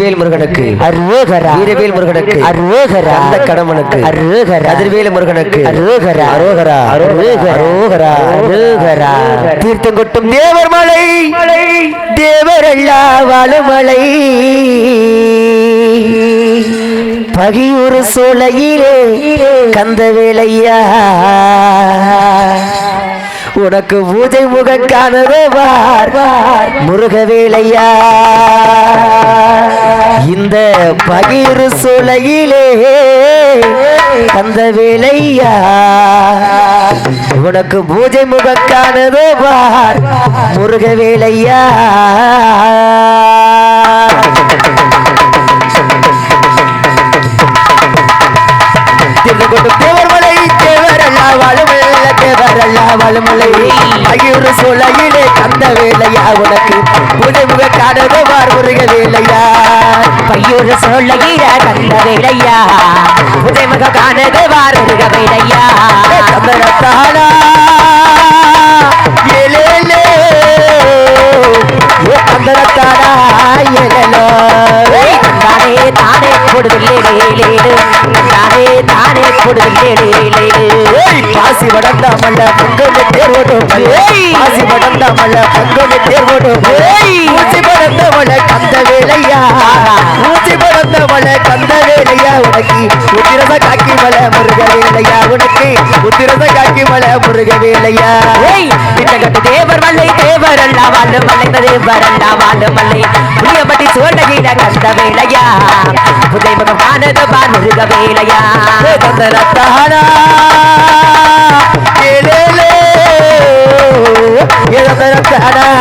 வெற்றிவேல் முருகனுக்கு அரோகரா வீரவேல் முருகனுக்கு அரோகரா அந்த கடமனுக்கு அரோகரா கதிர்வேல் முருகனுக்கு அரோகரா அரோகரா அரோகரா அரோகரா அரோகரா. தீர்த்தம் கொட்டும் தேவர் மலை தேவரல்லா வாழுமலை. பகியூர் சோலையிலே கந்த வேலையா? உனக்கு பூஜை முகம் வார். முருகவேலையா இந்த பகிர் சுலையிலே கந்த வேலையா உனக்கு பூஜை முகம் காணவார் முருகவேலையா உலகிலே சோலையிலே கந்த வேலையா உனக்கு? பூஜை முக காணவார் முருக வேலையா? பையூர் சொல்லுகிற கந்த வேலையா? உதயமுக காணது வாருக வேலையா? தானே தானே ஏய் பாசி வடந்தாமல்ல பொங்கல் தேர்வோடும் பாசி வடந்தாமல்ல பொங்கல் தேர்வோடும் ஊசி படந்தவள கந்த வேலையா? ஊசி படந்தவள கந்த வேலையா? உனக்கு உத்திரத காக்கி மல முருக வேலையா உனக்கு? உத்திரத காக்கி மல முருக வேலையா கட்டு தேவர் மல்லை தேவர் அல்ல வாழ மல்லை தேவர் அல்ல வாழ மல்லை. புளியப்பட்டி சோழகிட கந்த வேலையா? உதயமுகம் காணது பார் முருக வேலையா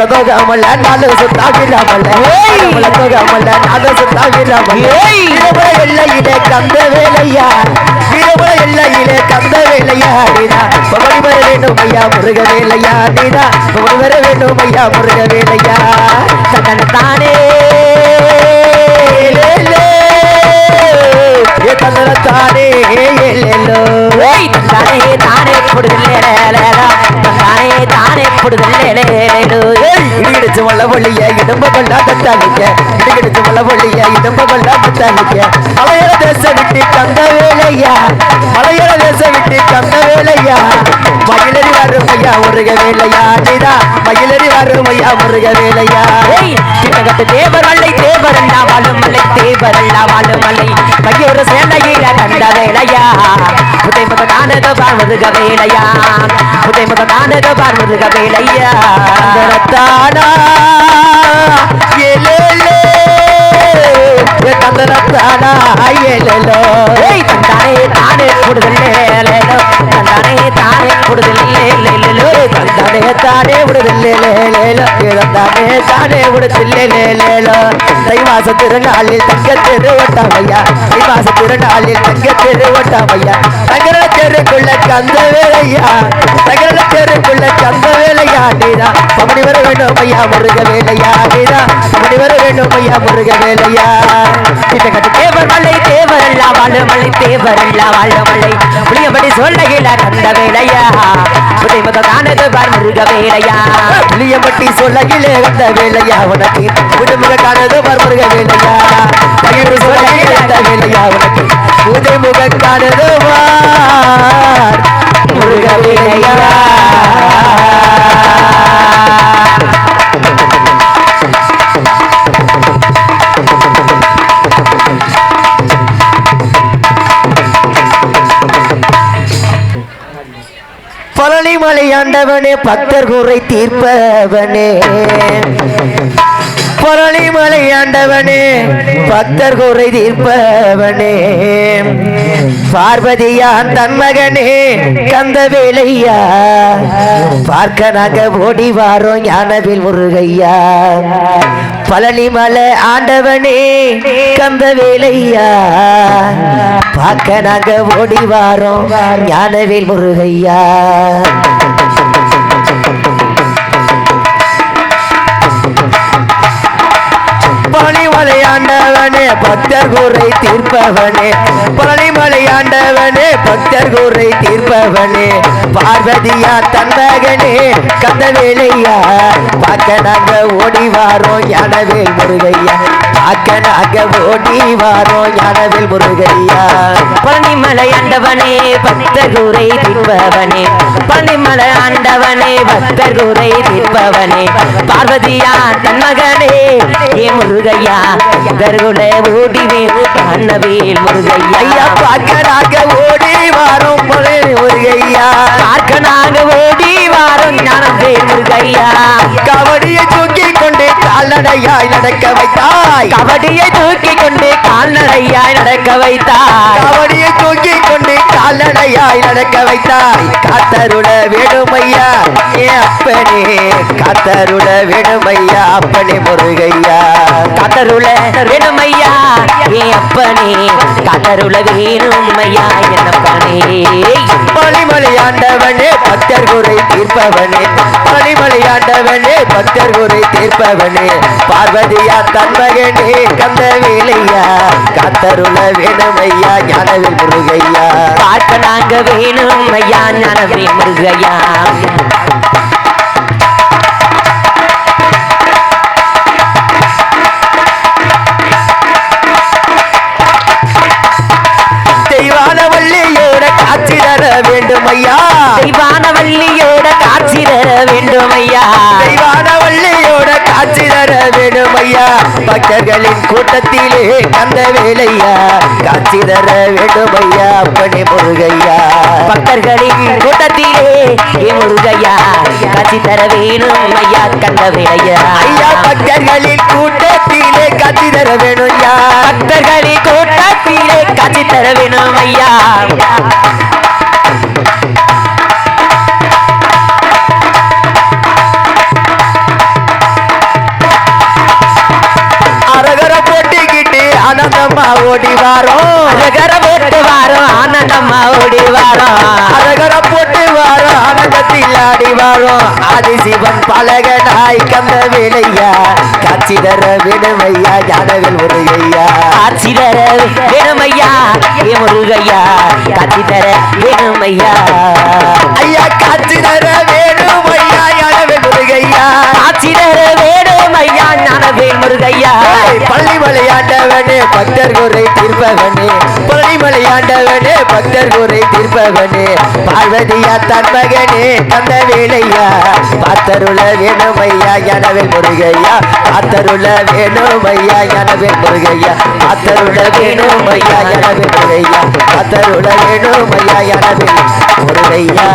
தானே விடுதில்லேலேலோ நாகமல தோகமல்ல நாலு சுத்தாகிராமல்ல நாகமல தோகமல்ல நாலு சுத்தாகிராமல்ல வீரபுர எல்லையிலே கந்த வேலையா வீரபுர எல்லையிலே கந்த வேலையா நீதா பவனி வர வேண்டும் ஐயா முருக வேலையா நீதா பவனி வர வேண்டும் ஐயா முருக வேலையா சகன தானே கொண்டா தத்தாளிக்க இடிச்சு மல்ல பொள்ளிய இடும்ப மலையர தேச விட்டு கந்த வேலையா? மலையர தேச விட்டு கந்த வேலையா? மயிலரி வரும் முருக வேலையா? நீதா மயிலரி வரும் முருக வேலையா? ஏய் கிட்டகட்டு தேவர் வாழும் மலை தேவரல்லா வாழும் மலை கையோரு சேண்டையில கண்ட வேலையா? உதயமுக காணது பார் முருக வேலையா உதயமுக காணது பார் முருக வேலையா தந்தரத்தானா ஏலேலே தந்தரத்தானா ஏலேலோ தந்தானே தானே கொடுதல்லேலேலோ தந்தானே தானே கொடுதல்லேலேலோ தானே தானே விடுதில்லேலேலேலோ தானே தானே விடுதில்லேலேலேலோ தை மாச திருநாளில் தங்க திருவட்டாமையா தை மாச திருநாளில் தங்க திருவட்டாமையா தங்கர தெருக்குள்ள கந்த வேலையா. தங்கர தெருக்குள்ள கந்த வேலையா நீதா பமணி வர வேண்டும் ஐயா முருக வேலையா நீதா பமணி வர வேண்டும் ஐயா முருக வேலையா. கிட்டக்கட்டு தேவர் மலை தேவர் அல்ல வாழும் மல்லை தேவர் அல்ல வாழும் மல்லை புளியபடி சொல்லுகிற கந்த வேலையா. உதயமுக காணது பார் முருக வேலையா. புளியம்பட்டி சொல்லகிலே கந்த வந்த வேலையா உனக்கு? புதுமுக காணது மறுமுருக வேலையா? பகிர்வு சொல்லகிலே வந்த வேலையா ஆண்டவனே பக்தர் குறை தீர்ப்பவனே. பழனிமலை ஆண்டவனே பக்தர் குறை தீர்ப்பவனே. பார்வதியான் தன் மகனே கந்த வேலையா? பார்க்க நாங்க ஓடி வாரோம் ஞானவில் முருகையா? பழனிமலை ஆண்டவனே கந்த வேலையா? பார்க்க நாங்க ஓடி வாரோம் ஞானவேல் முருகையா? பக்தர் கூரை தீர்ப்பவனே. பழனிமலை ஆண்டவனே பக்தர் கூரை தீர்ப்பவனே. பார்வதியா தன்மகனே கந்த வேலையா பார்க்க நாங்க ஓடி வாரோம் ஞானவேல் முருகையா. பார்க்க நாங்க ஓடி வாரோம் ஞானவேல் முருகையா. பழனிமலை ஆண்டவனே பக்தர் கூரை தீர்ப்பவனே. பழனிமலை ஆண்டவனே பக்தர் கூரை தீர்ப்பவனே. பார்வதியா தன்மகனே ஏ முருகையா கருகுல ஓடிவே அன்னவேல் முருகையா. ஐயா பார்க்க நாங்க ஓடி வாரோம் பழனி முருகையா. பார்க்க நாங்க ஓடி வாரோம் ஞானவேல் முருகையா. கபடியை தூக்கி கொண்டு கால்நடையாய் நடக்க வைத்தாய். கபடியை தூக்கி கொண்டு கால்நடையாய் நடக்க வைத்தாய். கபடியை தூக்கி கொண்டு கால்நடையாய் நடக்க வைத்தாய். காத்தருட வேணுமையா? ஏ அப்பனே காத்தருட வேணுமையா? அப்பனே முருகையா. காத்தருள வேணுமையா? ஏ அப்பனே காத்தருள வேணுமையா? என்னப்பனே பழிமலை ஆண்டவனே பக்தர் குறை தீர்ப்பவனே. பழிமலை ஆண்டவனே பக்தர் குறை தீர்ப்பவனே. பார்வதியா தன்மகனே கந்த வேலையா? காத்தருள வேணுமையா? ஞானவில் முருகையா? பார்க்க நாங்க வேணுமையா? ஞானவே முருகையா? தெய்வான வள்ளியோட காட்சி தர வேண்டும் ஐயா தெய்வான வள்ளியோட காட்சி தர வேண்டும் ஐயா தெய்வான பக்தர்களின் கூட்டத்திலே கந்த வேலையா? காட்சி தர வேண்டும் ஐயா அப்பனே முருகையா. பக்தர்களின் கூட்டத்திலே ஏ முருகையா காட்சி தர வேணும் ஐயா கந்த வேலையா? ஐயா பக்தர்களின் கூட்டத்திலே காட்சி தர வேணும் ஐயா பக்தர்களின் கூட்டத்திலே காட்சி தர வேணும் ஐயா. ஆனந்தமா ஓடி வாரோம் அழகர போட்டு வாரோம் ஆனந்தம்மா ஓடி வாரோம் அரகர போட்டு வாரோம் ஆனந்தத்தில் ஆடி வாரோம் ஆதிசிவன் பலகனாய் கந்த வேலையா? காட்சி தர ஐயா ஞானவில் முருகையா? காட்சி தர ஐயா ஏ முருகையா காட்சி தர வேணும் ஐயா காட்சி தர வேணும் ஐயா ஞானவில் முருகையா? காட்சி தர வேணும் முருகையா. பள்ளி மலையாண்டவனே பக்தர் குறை தீர்ப்பவனே. பள்ளி மலையாண்டவனே பக்தர் குறை தீர்ப்பவனே. பார்வதியா தன்மகனே தந்த வேலையா. பார்த்தருள வேணுமையா எனவில் முருகையா. பார்த்தருள வேணுமையா முருகையா. பார்த்தருள வேணுமையா முருகையா. பார்த்தருள வேணுமையா முருகையா.